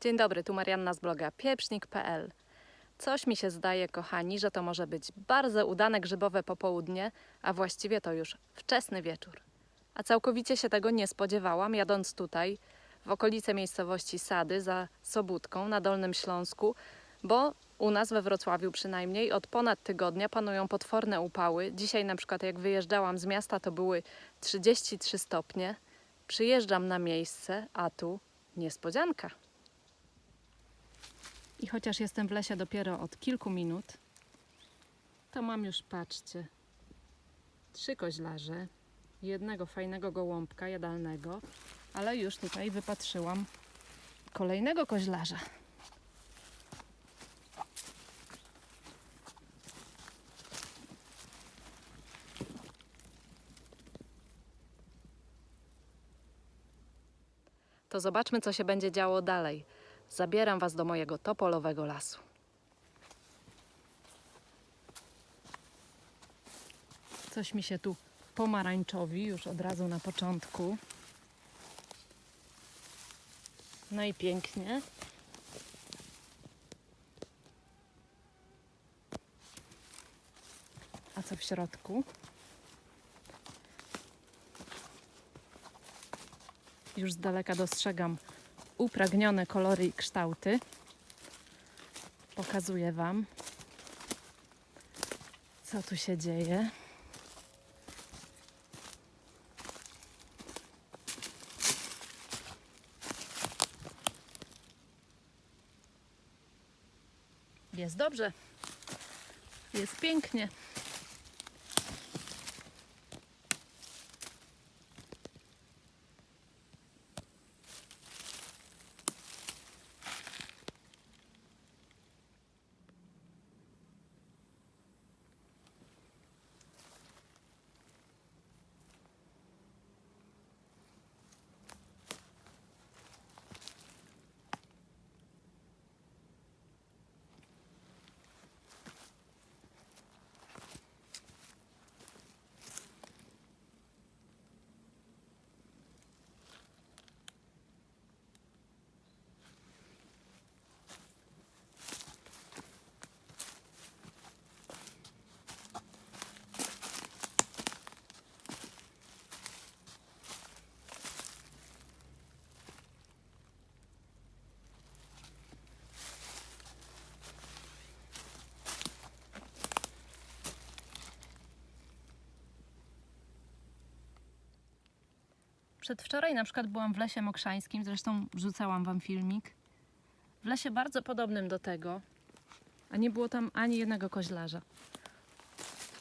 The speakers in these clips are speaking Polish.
Dzień dobry, tu Marianna z bloga pieprznik.pl. Coś mi się zdaje, kochani, że to może być bardzo udane grzybowe popołudnie, a właściwie to już wczesny wieczór. A całkowicie się tego nie spodziewałam, jadąc tutaj, w okolice miejscowości Sady, za Sobótką, na Dolnym Śląsku, bo u nas we Wrocławiu przynajmniej od ponad tygodnia panują potworne upały. Dzisiaj na przykład jak wyjeżdżałam z miasta, to były 33 stopnie. Przyjeżdżam na miejsce, a tu niespodzianka. I chociaż jestem w lesie dopiero od kilku minut, to mam już, patrzcie, trzy koźlarze, jednego fajnego gołąbka jadalnego, ale już tutaj wypatrzyłam kolejnego koźlarza. To zobaczmy, co się będzie działo dalej. Zabieram Was do mojego topolowego lasu. Coś mi się tu pomarańczowi już od razu na początku. No i pięknie. A co w środku? Już z daleka dostrzegam upragnione kolory i kształty. Pokazuję Wam, co tu się dzieje. Jest dobrze. Jest pięknie. Przedwczoraj na przykład byłam w lesie mokrzańskim, zresztą wrzucałam wam filmik. W lesie bardzo podobnym do tego, a nie było tam ani jednego koźlarza.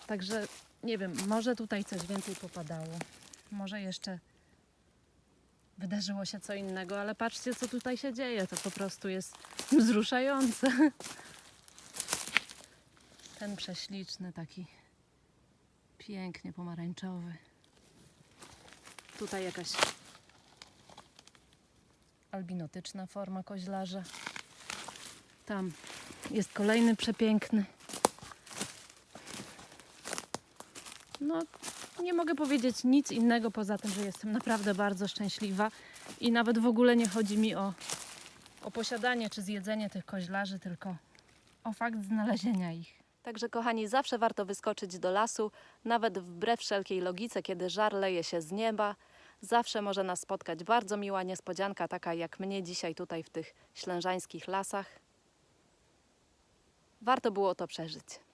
Także nie wiem, może tutaj coś więcej popadało. Może jeszcze wydarzyło się co innego, ale patrzcie, co tutaj się dzieje. To po prostu jest wzruszające. Ten prześliczny, taki pięknie pomarańczowy. Tutaj jakaś albinotyczna forma koźlarza. Tam jest kolejny przepiękny. No, nie mogę powiedzieć nic innego poza tym, że jestem naprawdę bardzo szczęśliwa i nawet w ogóle nie chodzi mi o, o posiadanie czy zjedzenie tych koźlarzy, tylko o fakt znalezienia ich. Także, kochani, zawsze warto wyskoczyć do lasu, nawet wbrew wszelkiej logice, kiedy żar leje się z nieba. Zawsze może nas spotkać bardzo miła niespodzianka, taka jak mnie dzisiaj tutaj w tych ślężańskich lasach. Warto było to przeżyć.